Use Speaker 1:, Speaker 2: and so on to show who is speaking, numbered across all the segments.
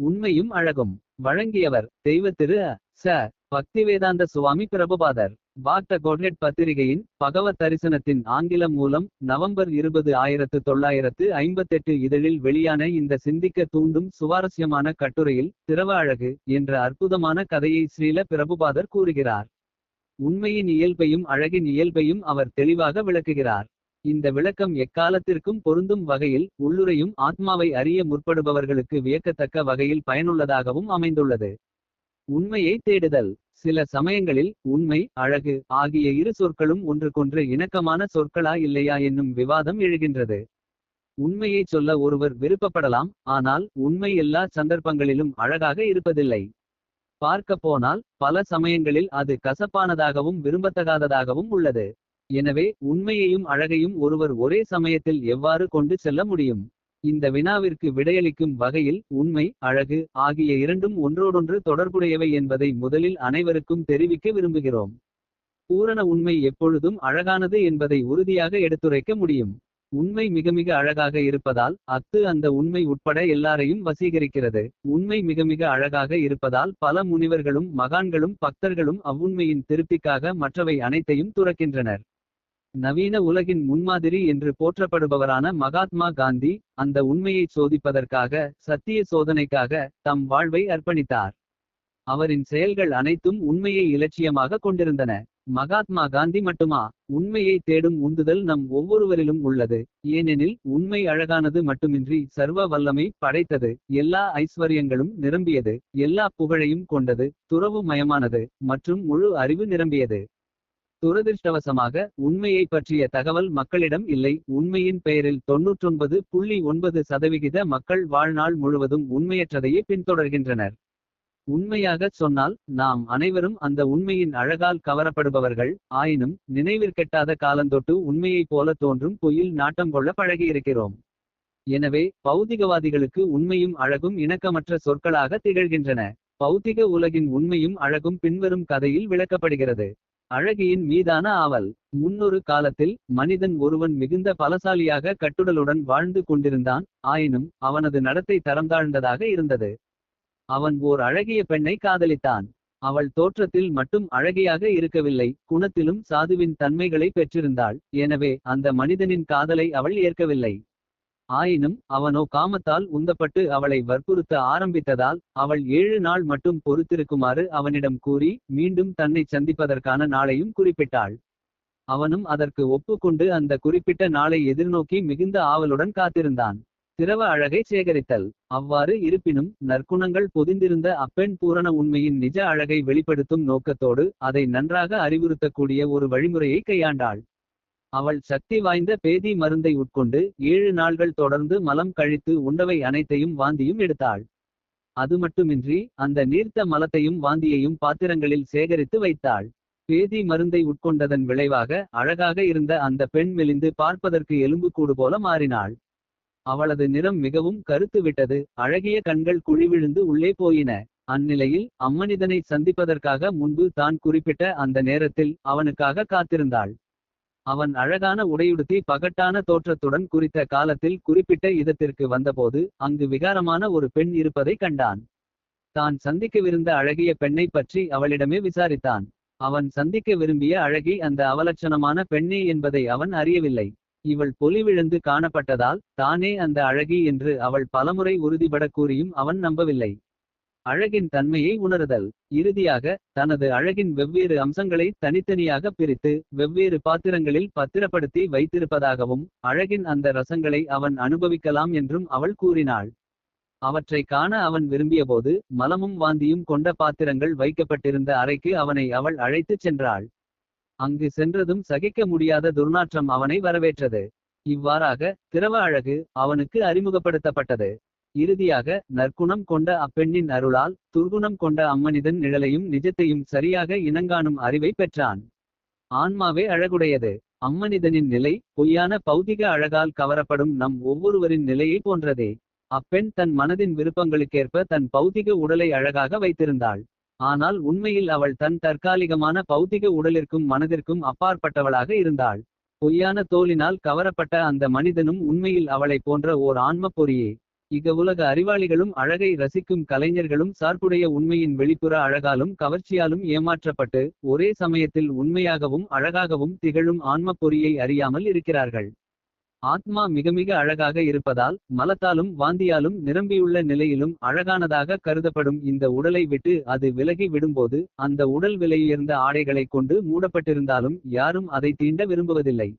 Speaker 1: உண்மையும் அழகும். வழங்கியவர் தெய்வ திரு ச. பக்திவேதாந்த சுவாமி பிரபுபாதர். பாக்த கோட்லெட் பத்திரிகையின் பகவத் தரிசனத்தின் ஆங்கிலம் மூலம் நவம்பர் இருபது ஆயிரத்து தொள்ளாயிரத்து ஐம்பத்தெட்டு இதழில் வெளியான இந்த சிந்திக்க தூண்டும் சுவாரஸ்யமான கட்டுரையில் திரவ அழகு என்ற அற்புதமான கதையை ஸ்ரீல பிரபுபாதர் கூறுகிறார். உண்மையின் இயல்பையும் அழகின் இயல்பையும் அவர் தெளிவாக விளக்குகிறார். இந்த விளக்கம் எக்காலத்திற்கும் பொருந்தும் வகையில் உள்ளுரையும் ஆத்மாவை அறிய முற்படுபவர்களுக்கு வியக்கத்தக்க வகையில் பயனுள்ளதாகவும் அமைந்துள்ளது. உண்மையை தேடுதல். சில சமயங்களில் உண்மை அழகு ஆகிய இரு சொற்களும் ஒன்றுக்கொன்று இணக்கமான சொற்களா இல்லையா என்னும் விவாதம் எழுகின்றது. உண்மையை சொல்ல ஒருவர் விருப்பப்படலாம் ஆனால் உண்மை எல்லா சந்தர்ப்பங்களிலும் அழகாக இருப்பதில்லை. பார்க்க போனால் பல சமயங்களில் அது கசப்பானதாகவும் விரும்பத்தகாததாகவும் உள்ளது. எனவே உண்மையையும் அழகையும் ஒருவர் ஒரே சமயத்தில் எவ்வாறு கொண்டு செல்ல முடியும்? இந்த வினாவிற்கு விடையளிக்கும் வகையில் உண்மை அழகு ஆகிய இரண்டும் ஒன்றோடொன்று தொடர்புடையவை என்பதை முதலில் அனைவருக்கும் தெரிவிக்க விரும்புகிறோம். பூரண உண்மை எப்பொழுதும் அழகானது என்பதை உறுதியாக எடுத்துரைக்க முடியும். உண்மை மிக மிக அழகாக இருப்பதால் அத்து அந்த உண்மை உட்பட எல்லாரையும் வசீகரிக்கிறது. உண்மை மிக மிக அழகாக இருப்பதால் பல முனிவர்களும் மகான்களும் பக்தர்களும் அவ்வுண்மையின் திருப்திக்காக மற்றவை அனைத்தையும் துறக்கின்றனர். நவீன உலகின் முன்மாதிரி என்று போற்றப்படுபவரான மகாத்மா காந்தி அந்த உண்மையை சோதிப்பதற்காக சத்திய சோதனைக்காக தம் வாழ்வை அர்ப்பணித்தார். அவரின் செயல்கள் அனைத்தும் உண்மையை இலட்சியமாக கொண்டிருந்தன. மகாத்மா காந்தி மட்டுமா? உண்மையை தேடும் உந்துதல் நம் ஒவ்வொருவரிலும் உள்ளது. ஏனெனில் உண்மை அழகானது மட்டுமின்றி சர்வ வல்லமை படைத்தது. எல்லா ஐஸ்வர்யங்களும் நிரம்பியது. எல்லா புகழையும் கொண்டது. துறவு மயமானது மற்றும் முழு அறிவு நிரம்பியது. துரதிர்ஷ்டவசமாக உண்மையை பற்றிய தகவல் மக்களிடம் இல்லை. உண்மையின் பெயரில் தொன்னூற்றொன்பது புள்ளி ஒன்பது சதவிகித மக்கள் வாழ்நாள் முழுவதும் உண்மையற்றதையே பின்தொடர்கின்றனர். உண்மையாகச் சொன்னால் நாம் அனைவரும் அந்த உண்மையின் அழகால் கவரப்படுபவர்கள். ஆயினும் நினைவிற்கெட்டாத காலந்தொட்டு உண்மையைப் போல தோன்றும் பொயில் நாட்டம் கொள்ள பழகியிருக்கிறோம். எனவே பௌதிகவாதிகளுக்கு உண்மையும் அழகும் இணக்கமற்ற சொற்களாக திகழ்கின்றன. பௌதிக உலகின் உண்மையும் அழகும் பின்வரும் கதையில் விளக்கப்படுகிறது. அழகியின் மீதான ஆவல். முன்னொரு காலத்தில் மனிதன் ஒருவன் மிகுந்த பலசாலியாக கட்டுடலுடன் வாழ்ந்து கொண்டிருந்தான். ஆயினும் அவனது நடத்தை தரம்தாழ்ந்ததாக இருந்தது. அவன் ஓர் அழகிய பெண்ணை காதலித்தான். அவள் தோற்றத்தில் மட்டும் அழகியாக இருக்கவில்லை. குணத்திலும் சாதுவின் தன்மைகளை பெற்றிருந்தாள். எனவே அந்த மனிதனின் காதலை அவள் ஏற்கவில்லை. ஆயினும் அவனோ காமத்தால் உந்தப்பட்டு அவளை வற்புறுத்த ஆரம்பித்ததால் அவள் ஏழு நாள் மட்டும் பொறுத்திருக்குமாறு அவனிடம் கூறி மீண்டும் தன்னை சந்திப்பதற்கான நாளையும் குறிப்பிட்டாள். அவனும் அதற்கு ஒப்புக்கொண்டு அந்த குறிப்பிட்ட நாளை எதிர்நோக்கி மிகுந்த ஆவலுடன் காத்திருந்தான். திரவ அழகை சேகரித்தல். அவ்வாறு இருப்பினும் நற்குணங்கள் பொதிந்திருந்த அப்பெண் பூரண உண்மையின் நிஜ அழகை வெளிப்படுத்தும் நோக்கத்தோடு அதை நன்றாக அறிவுறுத்தக்கூடிய ஒரு வழிமுறையை கையாண்டாள். அவள் சக்தி வாய்ந்த பேதி மருந்தை உட்கொண்டு ஏழு நாள்கள் தொடர்ந்து மலம் கழித்து உண்டவை அனைத்தையும் வாந்தியும் எடுத்தாள். அது மட்டுமின்றி அந்த நீர்த்த மலத்தையும் வாந்தியையும் பாத்திரங்களில் சேகரித்து வைத்தாள். பேதி மருந்தை உட்கொண்டதன் விளைவாக அழகாக இருந்த அந்த பெண் மெலிந்து பார்ப்பதற்கு எலும்புக்கூடு போல மாறினாள். அவளது நிறம் மிகவும் கருத்து விட்டது அழகிய கண்கள் குழிவிழுந்து உள்ளே போயின. அந்நிலையில் அம்மனிதனை சந்திப்பதற்காக முன்பு தான் குறிப்பிட்ட அந்த நேரத்தில் அவனுக்காக காத்திருந்தாள். அவன் அழகான உடையுடுத்தி பகட்டான தோற்றத்துடன் குறித்த காலத்தில் குறிப்பிட்ட இதத்திற்கு வந்தபோது அங்கு விகாரமான ஒரு பெண் இருப்பதை கண்டான். தான் சந்திக்கவிருந்த அழகிய பெண்ணை பற்றி அவளிடமே விசாரித்தான். அவன் சந்திக்க விரும்பிய அழகி அந்த அவலட்சணமான பெண்ணே என்பதை அவன் அறியவில்லை. இவள் பொலிவிழந்து காணப்பட்டதால் தானே அந்த அழகி என்று அவள் பலமுறை உறுதிபட கூறியும் அவன் நம்பவில்லை. அழகின் தன்மையை உணருதல். இறுதியாக தனது அழகின் வெவ்வேறு அம்சங்களை தனித்தனியாக பிரித்து வெவ்வேறு பாத்திரங்களில் பத்திரப்படுத்தி வைத்திருப்பதாகவும் அழகின் அந்த ரசங்களை அவன் அனுபவிக்கலாம் என்றும் அவள் கூறினாள். அவற்றை காண அவன் விரும்பியபோது மலமும் வாந்தியும் கொண்ட பாத்திரங்கள் வைக்கப்பட்டிருந்த அறைக்கு அவனை அவள் அழைத்துச் சென்றாள். அங்கு சென்றதும் சகிக்க முடியாத துர்நாற்றம் அவனை வரவேற்றது. இவ்வாறாக திரவ அழகு அவனுக்கு அறிமுகப்படுத்தப்பட்டது. இறுதியாக நற்குணம் கொண்ட அப்பெண்ணின் அருளால் துர்குணம் கொண்ட அம்மனிதன் நிழலையும் நிஜத்தையும் சரியாக இனங்காணும் அறிவை பெற்றான். ஆன்மாவே அழகுடையது. அம்மனிதனின் நிலை பொய்யான பௌதிக அழகால் கவரப்படும் நம் ஒவ்வொருவரின் நிலையை போன்றதே. அப்பெண் தன் மனதின் விருப்பங்களுக்கேற்ப தன் பௌதிக உடலை அழகாக வைத்திருந்தாள். ஆனால் உண்மையில் அவள் தன் தற்காலிகமான பௌதிக உடலிற்கும் மனதிற்கும் அப்பாற்பட்டவளாக இருந்தாள். பொய்யான தோலினால் கவரப்பட்ட அந்த மனிதனும் உண்மையில் அவளை போன்ற ஓர் ஆன்ம பொறியே. இக உலக அறிவாளிகளும் அழகை ரசிக்கும் கலைஞர்களும் சார்புடைய உண்மையின் வெளிப்புற அழகாலும் கவர்ச்சியாலும் ஏமாற்றப்பட்டு ஒரே சமயத்தில் உண்மையாகவும் அழகாகவும் திகழும் ஆன்மப் பொறியை அறியாமல் இருக்கிறார்கள். ஆத்மா மிகமிக அழகாக இருப்பதால் மலத்தாலும் வாந்தியாலும் நிரம்பியுள்ள நிலையிலும் அழகானதாக கருதப்படும் இந்த உடலை விட்டு அது விலகி விடும்போது அந்த உடல் விலையுயர்ந்த ஆடைகளைக் கொண்டு மூடப்பட்டிருந்தாலும் யாரும் அதை தீண்ட விரும்புவதில்லை.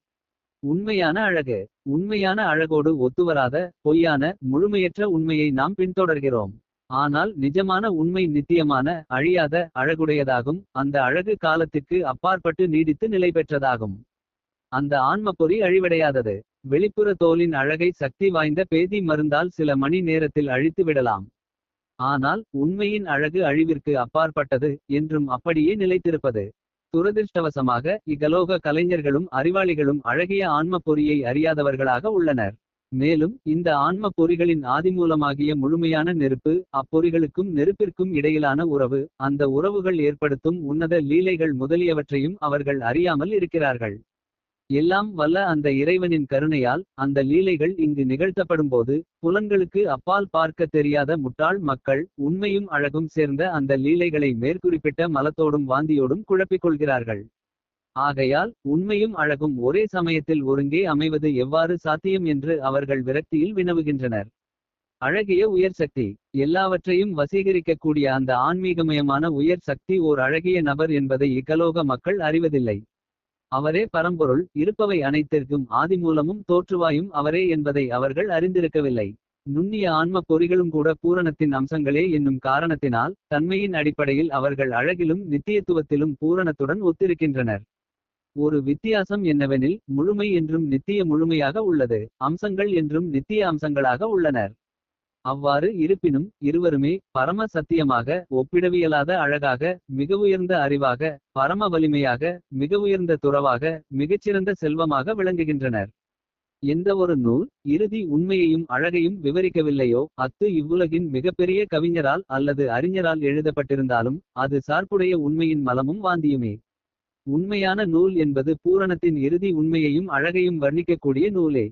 Speaker 1: உண்மையான அழகு உண்மையான அழகோடு ஒத்துவராத பொய்யான முழுமையற்ற உண்மையை நாம் பின்தொடர்கிறோம். ஆனால் நிஜமான உண்மை நித்தியமான அழியாத அழகுடையதாகும் அந்த அழகு காலத்திற்கு அப்பாற்பட்டு நீடித்து நிலைபெற்றதாகும். அந்த ஆன்மப்பொறி அழிவடையாதது. வெளிப்புற தோலின் அழகை சக்தி வாய்ந்த பேதி மருந்தால் சில மணி நேரத்தில் அழித்து விடலாம். ஆனால் உண்மையின் அழகு அழிவிற்கு அப்பாற்பட்டது என்றும் அப்படியே நிலைத்திருப்பது. துரதிர்ஷ்டவசமாக இகலோக கலைஞர்களும் அறிவாளிகளும் அழகிய ஆன்ம பொறியை அறியாதவர்களாக உள்ளனர். மேலும் இந்த ஆன்மப் பொறிகளின் ஆதிமூலமாகிய முழுமையான நெருப்பு அப்பொறிகளுக்கும் நெருப்பிற்கும் இடையிலான உறவு. அந்த உறவுகள் ஏற்படுத்தும் உன்னத லீலைகள் முதலியவற்றையும் அவர்கள் அறியாமல் இருக்கிறார்கள். எல்லாம் வல்ல அந்த இறைவனின் கருணையால் அந்த லீலைகள் இங்கு நிகழ்த்தப்படும்போது. புலன்களுக்கு அப்பால் பார்க்கத் தெரியாத முட்டாள் மக்கள். உண்மையும் அழகும் சேர்ந்த அந்த லீலைகளை மேற்குறிப்பிட்ட மலத்தோடும் வாந்தியோடும் குழப்பிக் கொள்கிறார்கள். ஆகையால் உண்மையும் அழகும் ஒரே சமயத்தில் ஒருங்கே அமைவது எவ்வாறு சாத்தியம் என்று அவர்கள் விரக்தியில் வினவுகின்றனர். அழகிய உயர் சக்தி எல்லாவற்றையும் வசீகரிக்கக்கூடிய அந்த ஆன்மீகமயமான உயர் சக்தி ஓர் அழகிய நபர் என்பதை இகலோக மக்கள் அறிவதில்லை. அவரே பரம்பொருள் இருப்பவை அனைத்திற்கும் ஆதிமூலமும் தோற்றுவாயும் அவரே என்பதை அவர்கள் அறிந்திருக்கவில்லை. நுண்ணிய ஆன்ம பொறிகளும் கூட பூரணத்தின் அம்சங்களே என்னும் காரணத்தினால். தன்மையின் அடிப்படையில் அவர்கள் அழகிலும் நித்தியத்துவத்திலும் பூரணத்துடன் ஒத்திருக்கின்றனர். ஒரு வித்தியாசம் என்னவெனில் முழுமை என்றும் நித்திய முழுமையாக உள்ளது. அம்சங்கள் என்றும் நித்திய அம்சங்களாக உள்ளனர். அவ்வாறு இருப்பினும் இருவருமே பரம சத்தியமாக ஒப்பிடவியலாத அழகாக மிகவுயர்ந்த அறிவாக பரம வலிமையாக மிகவுயர்ந்த துறவாக மிகச்சிறந்த செல்வமாக விளங்குகின்றனர். எந்த ஒரு நூல் இறுதி உண்மையையும் அழகையும் விவரிக்கவில்லையோ அத்து இவ்வுலகின் மிகப்பெரிய கவிஞரால் அல்லது அறிஞரால் எழுதப்பட்டிருந்தாலும் அது சார்புடைய உண்மையின் மலமும் வாந்தியுமே. உண்மையான நூல் என்பது பூரணத்தின் இறுதி உண்மையையும் அழகையும் வர்ணிக்கக்கூடிய நூலே.